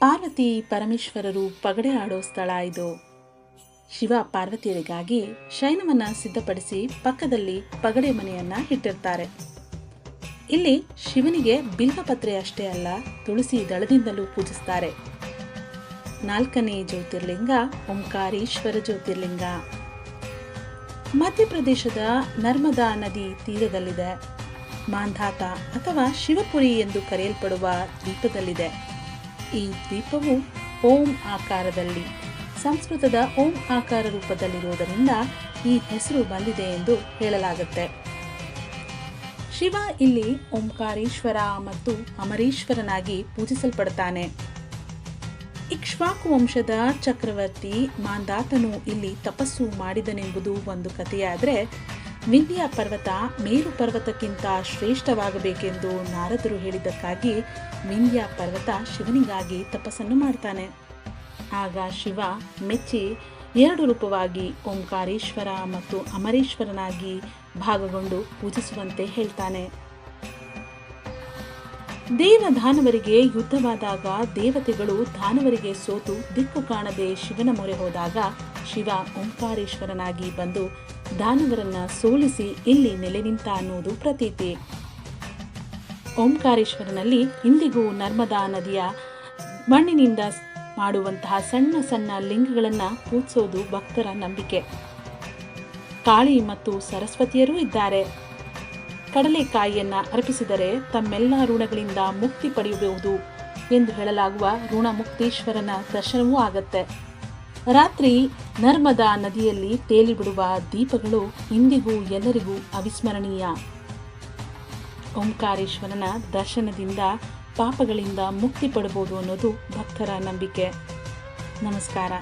ಪಾರ್ವತಿ ಪರಮೇಶ್ವರರು ಪಗಡೆ ಆಡೋ ಸ್ಥಳ ಇದು. ಶಿವ ಪಾರ್ವತಿಯರಿಗಾಗಿ ಶಯನವನ್ನ ಸಿದ್ಧಪಡಿಸಿ ಪಕ್ಕದಲ್ಲಿ ಪಗಡೆ ಮನೆಯನ್ನ ಇಟ್ಟಿರ್ತಾರೆ. ಇಲ್ಲಿ ಶಿವನಿಗೆ ಬಿಲ್ವಪತ್ರೆ ಅಷ್ಟೇ ಅಲ್ಲ, ತುಳಸಿ ದಳದಿಂದಲೂ ಪೂಜಿಸ್ತಾರೆ. ನಾಲ್ಕನೇ ಜ್ಯೋತಿರ್ಲಿಂಗ ಓಂಕಾರೇಶ್ವರ ಜ್ಯೋತಿರ್ಲಿಂಗ. ಮಧ್ಯಪ್ರದೇಶದ ನರ್ಮದಾ ನದಿ ತೀರದಲ್ಲಿದೆ. ಮಾಂಧಾತ ಅಥವಾ ಶಿವಪುರಿ ಎಂದು ಕರೆಯಲ್ಪಡುವ ದ್ವೀಪದಲ್ಲಿದೆ. ಈ ದ್ವೀಪವು ಓಂ ಆಕಾರದಲ್ಲಿ, ಸಂಸ್ಕೃತದ ಓಂ ಆಕಾರ ರೂಪದಲ್ಲಿರುವುದರಿಂದ ಈ ಹೆಸರು ಬಂದಿದೆ ಎಂದು ಹೇಳಲಾಗುತ್ತೆ. ಶಿವ ಇಲ್ಲಿ ಓಂಕಾರೇಶ್ವರ ಮತ್ತು ಅಮರೇಶ್ವರನಾಗಿ ಪೂಜಿಸಲ್ಪಡ್ತಾನೆ. ಇಕ್ಷ್ವಾಕು ವಂಶದ ಚಕ್ರವರ್ತಿ ಮಾಂದಾತನು ಇಲ್ಲಿ ತಪಸ್ಸು ಮಾಡಿದನೆಂಬುದು ಒಂದು ಕಥೆಯಾದರೆ ವಿಂಧ್ಯ ಪರ್ವತ ಮೇರು ಪರ್ವತಕ್ಕಿಂತ ಶ್ರೇಷ್ಠವಾಗಬೇಕೆಂದು ನಾರದರು ಹೇಳಿದ್ದಕ್ಕಾಗಿ ವಿಂಧ್ಯ ಪರ್ವತ ಶಿವನಿಗಾಗಿ ತಪಸ್ಸನ್ನು ಮಾಡ್ತಾನೆ. ಆಗ ಶಿವ ಮೆಚ್ಚಿ ಎರಡು ರೂಪವಾಗಿ ಓಂಕಾರೇಶ್ವರ ಮತ್ತು ಅಮರೇಶ್ವರನಾಗಿ ಭಾಗಗೊಂಡು ಪೂಜಿಸುವಂತೆ ಹೇಳ್ತಾನೆ. ದೇವ ದಾನವರಿಗೆ ಯುದ್ಧವಾದಾಗ ದೇವತೆಗಳು ದಾನವರಿಗೆ ಸೋತು ದಿಕ್ಕು ಕಾಣದೆ ಶಿವನ ಮೊರೆ ಹೋದಾಗ ಶಿವ ಓಂಕಾರೇಶ್ವರನಾಗಿ ಬಂದು ದಾನವರನ್ನ ಸೋಲಿಸಿ ಇಲ್ಲಿ ನೆಲೆ ನಿಂತ ಅನ್ನುವುದು ಪ್ರತೀತಿ. ಓಂಕಾರೇಶ್ವರನಲ್ಲಿ ಇಂದಿಗೂ ನರ್ಮದಾ ನದಿಯ ಮಣ್ಣಿನಿಂದ ಮಾಡುವಂತಹ ಸಣ್ಣ ಸಣ್ಣ ಲಿಂಗಗಳನ್ನು ಪೂಜಿಸೋದು ಭಕ್ತರ ನಂಬಿಕೆ. ಕಾಳಿ ಮತ್ತು ಸರಸ್ವತಿಯರೂ ಇದ್ದಾರೆ. ಕಡಲೆಕಾಯಿಯನ್ನ ಅರ್ಪಿಸಿದರೆ ತಮ್ಮೆಲ್ಲ ಋಣಗಳಿಂದ ಮುಕ್ತಿ ಪಡೆಯಬಹುದು ಎಂದು ಹೇಳಲಾಗುವ ಋಣ ಮುಕ್ತೇಶ್ವರನ ದರ್ಶನವೂ ಆಗತ್ತೆ. ರಾತ್ರಿ ನರ್ಮದಾ ನದಿಯಲ್ಲಿ ತೇಲಿಬಿಡುವ ದೀಪಗಳು ಇಂದಿಗೂ ಎಲ್ಲರಿಗೂ ಅವಿಸ್ಮರಣೀಯ. ಓಂಕಾರೇಶ್ವರನ ದರ್ಶನದಿಂದ ಪಾಪಗಳಿಂದ ಮುಕ್ತಿ ಪಡಬಹುದು ಅನ್ನೋದು ಭಕ್ತರ ನಂಬಿಕೆ. ನಮಸ್ಕಾರ.